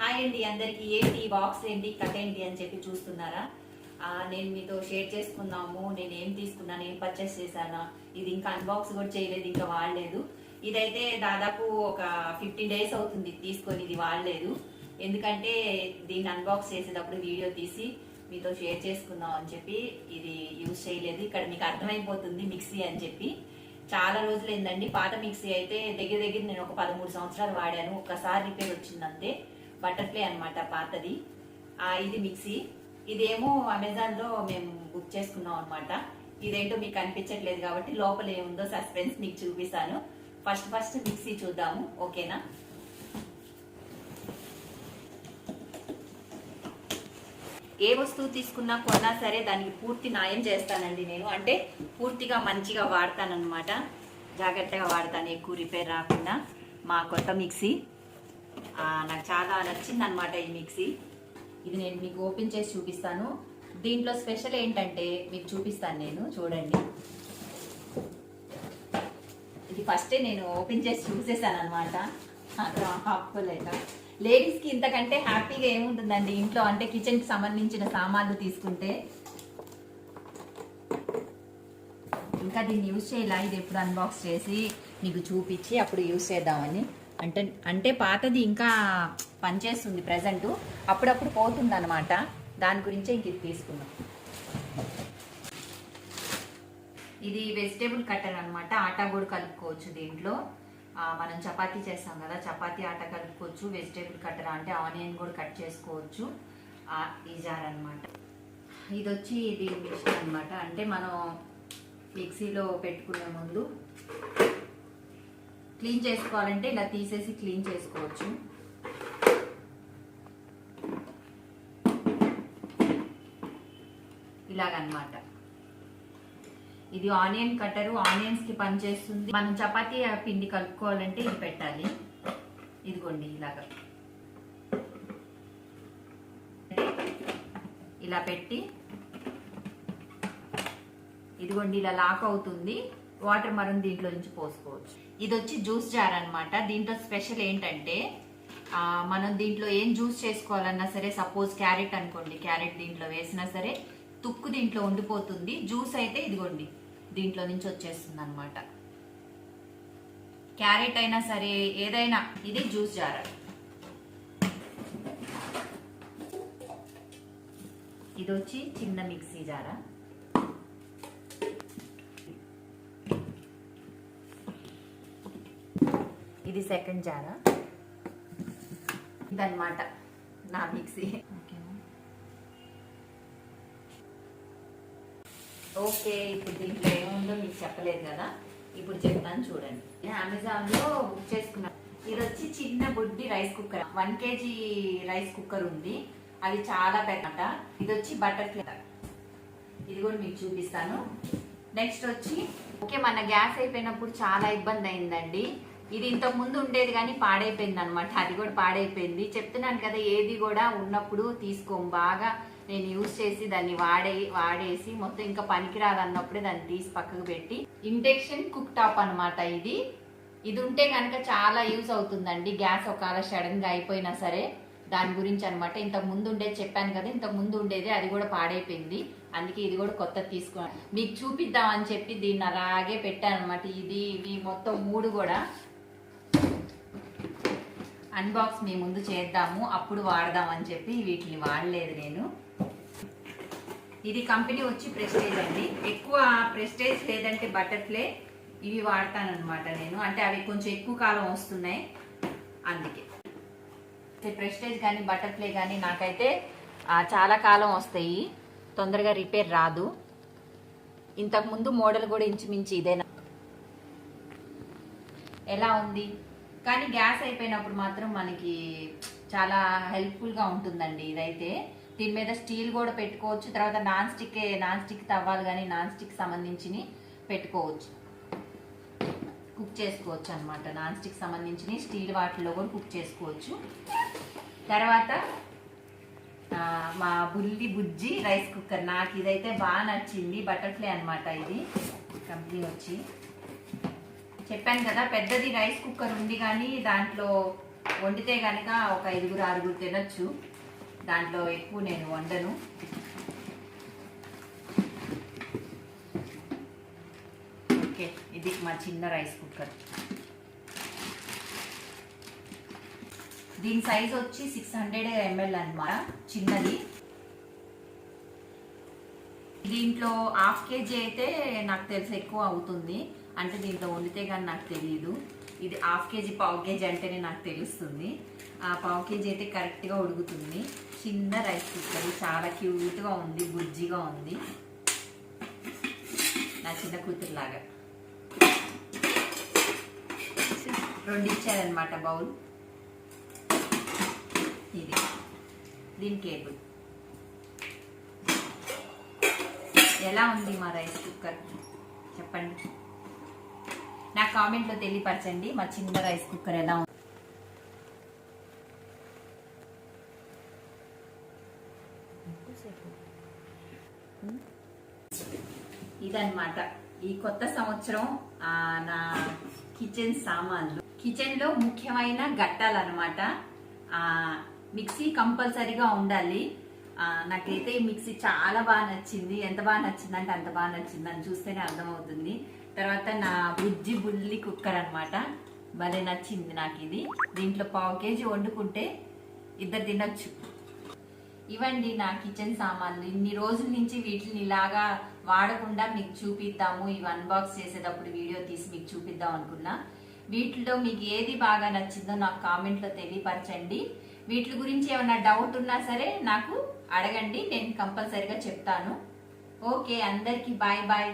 Hi అండి అందరికి ఏంటి? బాక్స్ ఏంటి? కట్ ఏంటి? అని చెప్పి చూస్తున్నారా? నేను మీతో షేర్ చేసుకున్నాము నేను ఏం తీసుకున్నాను? ఏం పర్చేస్ చేశానా? ఇది ఇంకా అన్బాక్స్ కూడా చేయలేదు ఇంకా వాడలేదు. ఇదైతే దాదాపు ఒక ఫిఫ్టీన్ డేస్ అవుతుంది తీసుకొని ఇది వాడలేదు. ఎందుకంటే దీన్ని అన్బాక్స్ చేసేటప్పుడు వీడియో తీసి మీతో షేర్ చేసుకుందాం అని చెప్పి ఇది యూజ్ చేయలేదు. ఇక్కడ మీకు అర్థమైపోతుంది మిక్సీ అని చెప్పి. చాలా రోజులు ఏందండి పాత మిక్సీ అయితే దగ్గర దగ్గర నేను ఒక పదమూడు సంవత్సరాలు వాడాను. ఒక్కసారి రిపేర్ వచ్చిందంతే. బటర్ఫ్లై అనమాట పాతది. ఇది మిక్సీ. ఇదేమో అమెజాన్లో మేము బుక్ చేసుకున్నాం అనమాట ఇదేంటో మీకు అనిపించట్లేదు కాబట్టి లోపల ఏముందో సస్పెన్స్ మీకు చూపిస్తాను. ఫస్ట్ ఫస్ట్ మిక్సీ చూద్దాము. ఓకేనా? ఏ వస్తువు తీసుకున్నా కొన్నా సరే దానికి పూర్తి న్యాయం చేస్తానండి నేను. అంటే పూర్తిగా మంచిగా వాడతానన్నమాట. జాగ్రత్తగా వాడతాను ఎక్కువ రిపేర్ రాకుండా. మా కొత్త మిక్సీ. నాకు చాలా నచ్చింది అనమాట ఈ మిక్సీ. ఇది నేను మీకు ఓపెన్ చేసి చూపిస్తాను. దీంట్లో స్పెషల్ ఏంటంటే మీకు చూపిస్తాను నేను చూడండి. ఇది ఫస్టే నేను ఓపెన్ చేసి చూసేసాను అనమాట ఆపుకోలేక లేడీస్కి ఇంతకంటే హ్యాపీగా ఏముంటుందండి ఇంట్లో? అంటే కిచెన్కి సంబంధించిన సామాన్లు తీసుకుంటే. ఇంకా దీన్ని యూజ్ చేయాలి? ఇది ఎప్పుడు అన్బాక్స్ చేసి మీకు చూపించి అప్పుడు యూజ్ చేద్దామని. అంటే అంటే పాతది ఇంకా పనిచేస్తుంది ప్రజెంట్ అప్పుడప్పుడు పోతుంది అనమాట దాని గురించే ఇంక ఇది తీసుకున్నాం ఇది వెజిటేబుల్ కట్టర్ అనమాట ఆటా కూడా కలుపుకోవచ్చు దీంట్లో. మనం చపాతీ చేస్తాం కదా చపాతీ ఆట కలుపుకోవచ్చు వెజిటేబుల్ కట్టర్ అంటే ఆనియన్ కూడా కట్ చేసుకోవచ్చు. ఈజార్ ఈ జార్ అనమాట ఇది వచ్చి ఇది మిషన్ అనమాట అంటే మనం మిక్సీలో పెట్టుకునే ముందు క్లీన్ చేసుకోవాలంటే ఇలా తీసేసి క్లీన్ చేసుకోవచ్చు. ఇలాగనమాట. ఇది ఆనియన్ కట్టరు ఆనియన్స్కి పనిచేస్తుంది మనం చపాతీ పిండి కలుపుకోవాలంటే ఇది పెట్టాలి. ఇదిగోండి ఇలాగా. ఇలా పెట్టి ఇదిగోండి ఇలా లాక్ అవుతుంది. వాటర్ మనం దీంట్లో నుంచి పోసుకోవచ్చు. ఇది వచ్చి జ్యూస్ జార్ అనమాట దీంట్లో స్పెషల్ ఏంటంటే మనం దీంట్లో ఏం జ్యూస్ చేసుకోవాలన్నా సరే సపోజ్ క్యారెట్ అనుకోండి క్యారెట్ దీంట్లో వేసినా సరే తుక్కు దీంట్లో ఉండిపోతుంది. జ్యూస్ అయితే ఇదిగోండి దీంట్లో నుంచి వచ్చేస్తుంది అనమాట క్యారెట్ అయినా సరే ఏదైనా ఇది జ్యూస్ జార్. ఇది వచ్చి చిన్న మిక్సీ జారా. ఇది సెకండ్ జారా? ఇదన్నమాట నా మిక్సీ. ఓకే ఇప్పుడు దీంట్లో ఏముందో మీకు చెప్పలేదు కదా? ఇప్పుడు చెప్తాను చూడండి. నేను అమెజాన్లో బుక్ చేసుకున్నాను ఇది వచ్చి చిన్న బుడ్డి rice cooker. One KG rice cooker ఉంది. అది చాలా పెద్ద ఇది వచ్చి బటర్ ఫ్లై ఇది కూడా మీకు చూపిస్తాను. నెక్స్ట్ వచ్చి ఓకే మన గ్యాస్ అయిపోయినప్పుడు చాలా ఇబ్బంది అయిందండి. ఇది ఇంతకు ముందు ఉండేది కానీ పాడైపోయింది అనమాట అది కూడా పాడైపోయింది. చెప్తున్నాను కదా ఏది కూడా ఉన్నప్పుడు తీసుకోం. బాగా నేను యూజ్ చేసి దాన్ని వాడే వాడేసి మొత్తం ఇంకా పనికిరాదు అన్నప్పుడే దాన్ని తీసి పక్కకు పెట్టి ఇండక్షన్ కుక్ టాప్ అనమాట ఇది. ఇది ఉంటే కనుక చాలా యూజ్ అవుతుందండి. గ్యాస్ ఒకవేళ సడన్గా అయిపోయినా సరే దాని గురించి అనమాట ఇంతకు ముందు ఉండేది చెప్పాను కదా ఇంతకు ముందు ఉండేది అది కూడా పాడైపోయింది. అందుకే ఇది కూడా కొత్త తీసుకున్నాను మీకు చూపిద్దాం అని చెప్పి దీన్ని అలాగే పెట్టాను అనమాట ఇది ఇవి మొత్తం మూడు కూడా అన్బాక్స్ మీ ముందు చేద్దాము అప్పుడు వాడదాం అని చెప్పి వీటిని వాడలేదు నేను. ఇది కంపెనీ వచ్చి ప్రెస్టేజ్ అండి. ఎక్కువ ప్రెస్టేజ్ లేదంటే బటర్ఫ్లే ఇవి వాడతానన్నమాట నేను. అంటే అవి కొంచెం ఎక్కువ కాలం వస్తున్నాయి. అందుకే. ప్రెస్టేజ్ కానీ బటర్ఫ్లే కానీ నాకైతే చాలా కాలం వస్తాయి. తొందరగా రిపేర్ రాదు. ఇంతకు ముందు మోడల్ కూడా ఇంచుమించు ఇదేనా. ఎలా ఉంది? కానీ గ్యాస్ అయిపోయినప్పుడు మాత్రం మనకి చాలా హెల్ప్ఫుల్గా ఉంటుందండి ఇదైతే. దీని మీద స్టీల్ కూడా పెట్టుకోవచ్చు తర్వాత నాన్ స్టిక్ నాన్ స్టిక్ తవ్వాలి కానీ నాన్ స్టిక్ సంబంధించి పెట్టుకోవచ్చు. కుక్ చేసుకోవచ్చు అనమాట నాన్ స్టిక్ సంబంధించిన స్టీల్ వాటిల్లో కూడా కుక్ చేసుకోవచ్చు. తర్వాత మా బుల్లి బుజ్జి రైస్ కుక్కర్. నాకు ఇదైతే బాగా నచ్చింది బటర్ఫ్లై అనమాట ఇది. కంపెనీ వచ్చి. చెప్పాను కదా పెద్దది రైస్ కుక్కర్ ఉంది కానీ దాంట్లో వండితే కనుక ఒక ఐదుగురు ఆరుగురు తినచ్చు. దాంట్లో ఎక్కువ నేను వండను. ఓకే ఇది మా చిన్న రైస్ కుక్కర్ దీని సైజ్ వచ్చి సిక్స్ హండ్రెడ్ ఎంఎల్ అనమాట చిన్నది. దీంట్లో హాఫ్ కేజీ అయితే నాకు తెలిసి ఎక్కువ అవుతుంది. అంటే దీంట్లో వండితే కానీ నాకు తెలియదు ఇది హాఫ్ కేజీ పావు కేజీ అంటేనే నాకు తెలుస్తుంది. ఆ పావు కేజీ అయితే కరెక్ట్గా ఉడుకుతుంది. చిన్న రైస్ కుక్కర్ చాలా క్యూట్గా ఉంది బుజ్జిగా ఉంది. నా చిన్న కూతురులాగా రెండు ఇచ్చారనమాట బౌల్. ఇది. దీని కేబుల్. ఎలా ఉంది మా రైస్ కుక్కర్? చెప్పండి. నా కామెంట్లో తెలియపరచండి మా చిన్న రైస్ కుక్కర్ ఎలా ఉంది. ఇదన్నమాట. ఈ కొత్త సంవత్సరం నా కిచెన్ సామాన్లు. కిచెన్లో ముఖ్యమైన గట్టాలన్నమాట ఆ, మిక్సీ కంపల్సరీగా ఉండాలి. నాకైతే ఈ మిక్సీ చాలా బాగా నచ్చింది. ఎంత బాగా నచ్చిందంటే అంత బాగా నచ్చింది. అని చూస్తేనే అర్థమవుతుంది. తర్వాత నా బుజ్జి బుల్లి కుక్కర్ అనమాట భలే నచ్చింది నాకు ఇది దీంట్లో పావు కేజీ వండుకుంటే ఇద్దరు తినచ్చు. ఇవండి నా కిచెన్ సామాన్లు. ఇన్ని రోజుల నుంచి వీటిని ఇలాగా వాడకుండా మీకు చూపిద్దాము. ఇవి అన్బాక్స్ చేసేటప్పుడు వీడియో తీసి మీకు చూపిద్దాం అనుకున్నా. వీటిలో మీకు ఏది బాగా నచ్చిందో నాకు కామెంట్లో తెలియపరచండి. వీటి గురించి ఏమైనా డౌట్ ఉన్నా సరే నాకు అడగండి నేను కంపల్సరిగా చెప్తాను. ఓకే అందరికీ బాయ్ బాయ్